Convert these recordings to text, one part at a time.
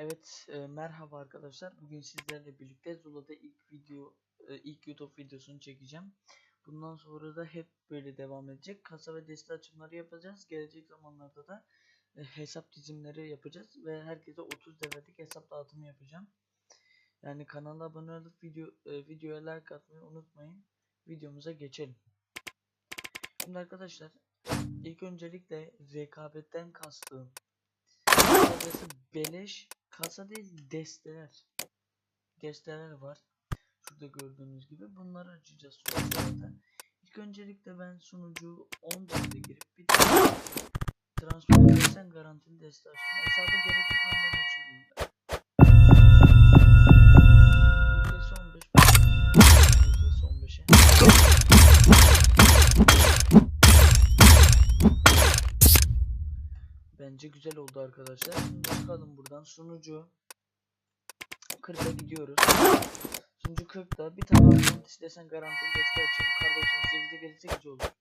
Evet, e, merhaba arkadaşlar. Bugün sizlerle birlikte Zula'da ilk video, e, ilk YouTube videosunu çekeceğim. Bundan sonra da hep böyle devam edecek. Kasa ve deste açımları yapacağız. Gelecek zamanlarda da e, hesap dizimleri yapacağız ve herkese 30 devirlik hesap dağıtımı yapacağım. Yani kanala abone olup video e, videoya like atmayı unutmayın. Videomuza geçelim. Şimdi arkadaşlar, ilk öncelikle rekabetten kastığım Kısacası beleş kasa değil desteler. Desteler var. Şurada gördüğünüz gibi bunları açacağız. İlk öncelikle ben sunucu 14'e girip bir transfer desen garantili deste açtım. Hesabı gerekli Bence güzel oldu arkadaşlar. Şimdi çıkalım buradan. Sunucu 40'a gidiyoruz. Sunucu 40'da bir tane Atlantis desen garantili deste açayım. Kardeşim 8'e gelirse güzel olur.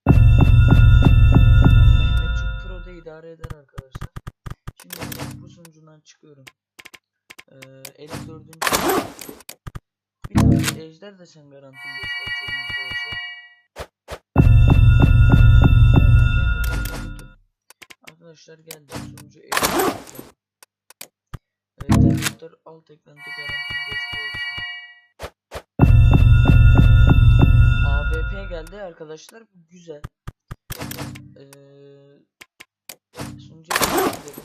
Mehmetçik Pro'da idare eder arkadaşlar. Şimdi bu sunucundan çıkıyorum. Ee, 54. Bir tane ejder desen garantili deste açıyorum Arkadaşlar geldi sunucu. Evet, editör alt eklenti garantili desteği. AVP geldi arkadaşlar bu güzel. Ee, sunucu eğitim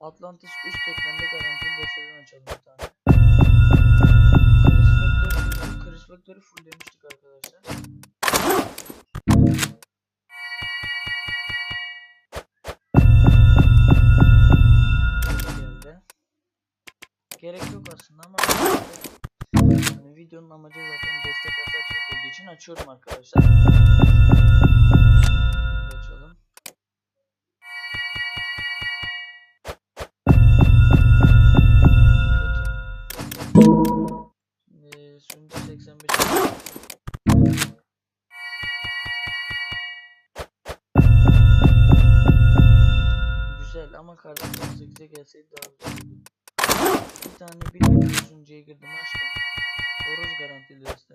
Atlantis üst eklenti garantili desteğini açalım bir tane. Chris Factor, Chris Factor'ı aslında ama hani videonun amacı zaten destek açmak olduğu için açıyorum arkadaşlar. Açalım. Kötü. Şimdi sunucu 85 Güzel ama kardeşim 18'e gelseydi daha güzel tane bir sunucuya girdim açtım. Horoz garantili deste.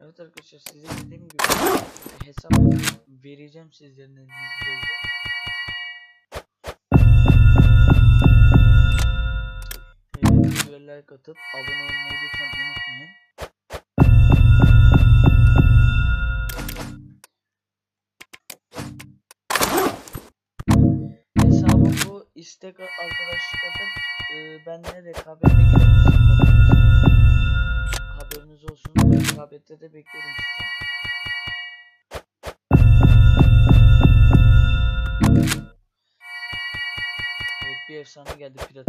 Evet arkadaşlar size dediğim gibi hesap vereceğim sizlerin videoya like atıp abone olmayı lütfen unutmayın. İstek a- arkadaşlık atıp e, benimle rekabete girebilirsiniz. Haberiniz olsun. Rekabette de beklerim sizi. Evet bir efsane geldi desteden.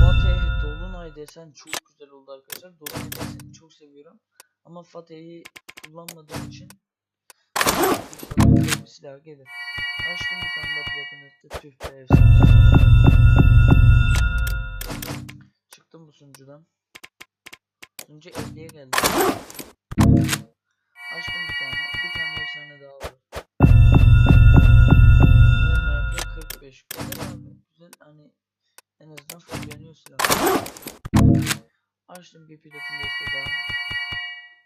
Fatih Dolunay desen çok güzel oldu arkadaşlar. Dolunay deseni çok seviyorum. Ama Fatih'i kullanmadığım için silah gelir. Açtım bir tane daha Platin deste. Tüh. Çıktım bu sunucudan. Sunucu 50'ye geldi. Açtım bir tane. Bir tane efsane daha var. OMP 45 güzel abi hani en azından fulleniyor silah. Açtım bir pilotun deste daha.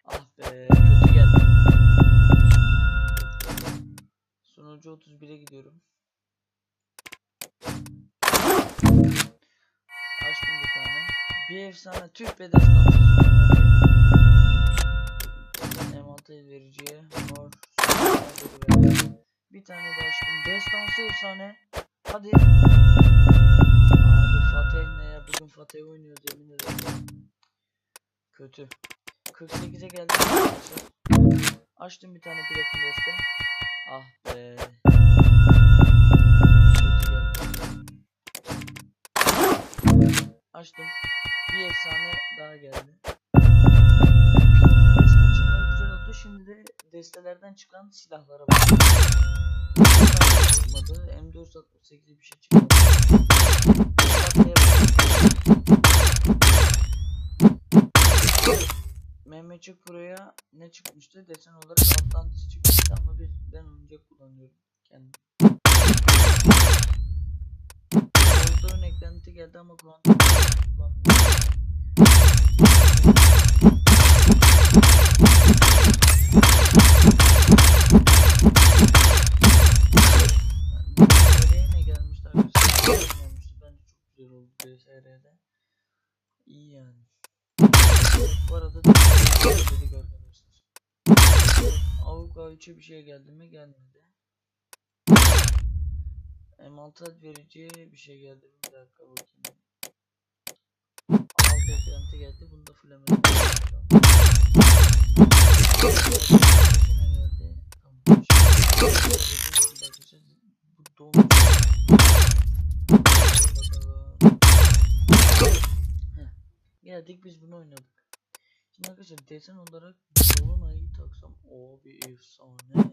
Ah be kötü geldi. Sunucu 31'e gidiyorum. Açtım bir tane. Bir efsane tüh be destansı M6 el vericiye mor. Bir tane daha açtım. Destansı efsane. Hadi. Abi Fatih ne ya? Bugün Fatih oynuyoruz yemin ederim. Kötü. 48'e geldi arkadaşlar. Açtım bir tane platin deste. Ah be. Açtım. Bir efsane daha geldi. Deste güzel oldu. Şimdi de destelerden çıkan silahlara bakalım. Çıkmadı. M468 bir şey çıkmadı. Fatih'e bakalım. Mehmet Magic Pro'ya ne çıkmıştı? Desen olarak Atlantis çıkmıştı kullanıyorum kendim. Ön eklenti geldi ama kullanmıyorum. DSR'de. İyi yani. Bu arada da dedik arkadaşlar. Avrupa 3'e bir şey geldi mi? Gelmedi. M6 ad verici bir şey geldi? Bir dakika bakayım. Alt eklenti geldi. Bunu da. Heh. Geldik biz bunu oynadık. Şimdi arkadaşlar desen olarak Dolunay'ı taksam o bir efsane.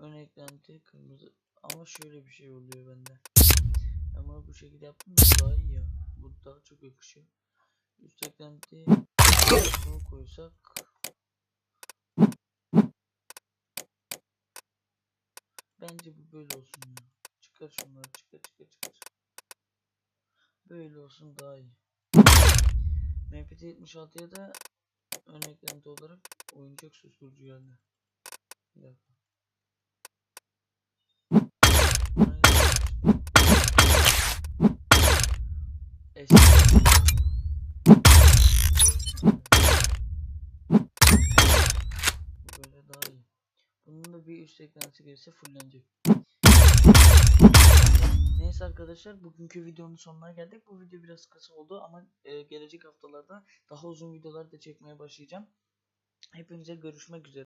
Ön eklenti kırmızı ama şöyle bir şey oluyor bende. Ben bunu bu şekilde yaptım da daha iyi ya. Bu daha çok yakışıyor. Üst eklenti bunu koysak Bence bu böyle olsun ya. Çıkar şunları çıkar çıkar çıkar. Böyle olsun daha iyi. MPT 76'ya da ön eklenti olarak oyuncak susturucu geldi. Bir dakika. Eski. Bu böyle daha iyi. Bunun eklentisi gelirse fullenecek. Neyse arkadaşlar bugünkü videonun sonuna geldik. Bu video biraz kısa oldu ama e, gelecek haftalarda daha uzun videolar da çekmeye başlayacağım. Hepinize görüşmek üzere.